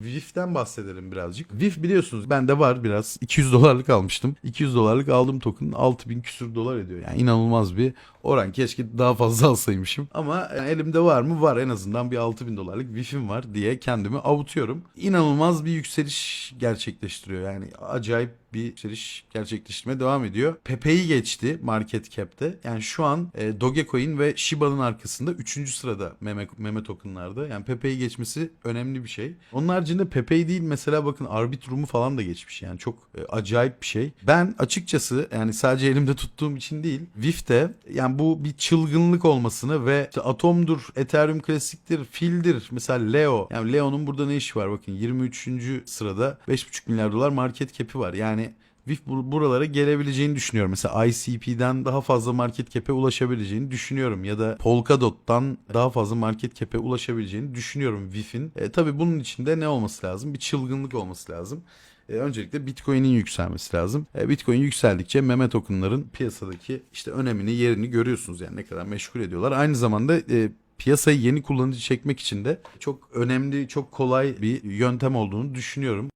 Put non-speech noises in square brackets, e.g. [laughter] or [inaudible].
VIF'ten bahsedelim birazcık. VIF biliyorsunuz bende var biraz. 200 dolarlık almıştım. 200 dolarlık aldığım token 6000 küsür dolar ediyor. Yani inanılmaz bir oran. Keşke daha fazla [laughs] alsaymışım. Ama yani elimde var mı? Var en azından bir 6000 dolarlık VIF'im var diye kendimi avutuyorum. İnanılmaz bir yükseliş gerçekleştiriyor. Yani acayip bir yükseliş gerçekleştirmeye devam ediyor. Pepe'yi geçti market cap'te. Yani şu an e, Dogecoin ve Shiba'nın arkasında 3. sırada meme, meme tokenlarda. Yani Pepe'yi geçmesi önemli bir şey. Onun haricinde Pepe'yi değil mesela bakın Arbitrum'u falan da geçmiş. Yani çok e, acayip bir şey. Ben açıkçası yani sadece elimde tuttuğum için değil VIF'te yani bu bir çılgınlık olmasını ve işte Atom'dur, Ethereum Classic'tir, Fil'dir. Mesela Leo. Yani Leo'nun burada ne işi var bakın 23. sırada 5,5 milyar dolar market cap'i var. Yani VIF bu- buralara gelebileceğini düşünüyorum. Mesela ICP'den daha fazla market cap'e ulaşabileceğini düşünüyorum. Ya da Polkadot'tan daha fazla market cap'e ulaşabileceğini düşünüyorum VIF'in. E, tabii bunun içinde ne olması lazım? Bir çılgınlık olması lazım. E, öncelikle Bitcoin'in yükselmesi lazım. E, Bitcoin yükseldikçe meme tokenların piyasadaki işte önemini, yerini görüyorsunuz. Yani ne kadar meşgul ediyorlar. Aynı zamanda e, piyasayı yeni kullanıcı çekmek için de çok önemli, çok kolay bir yöntem olduğunu düşünüyorum.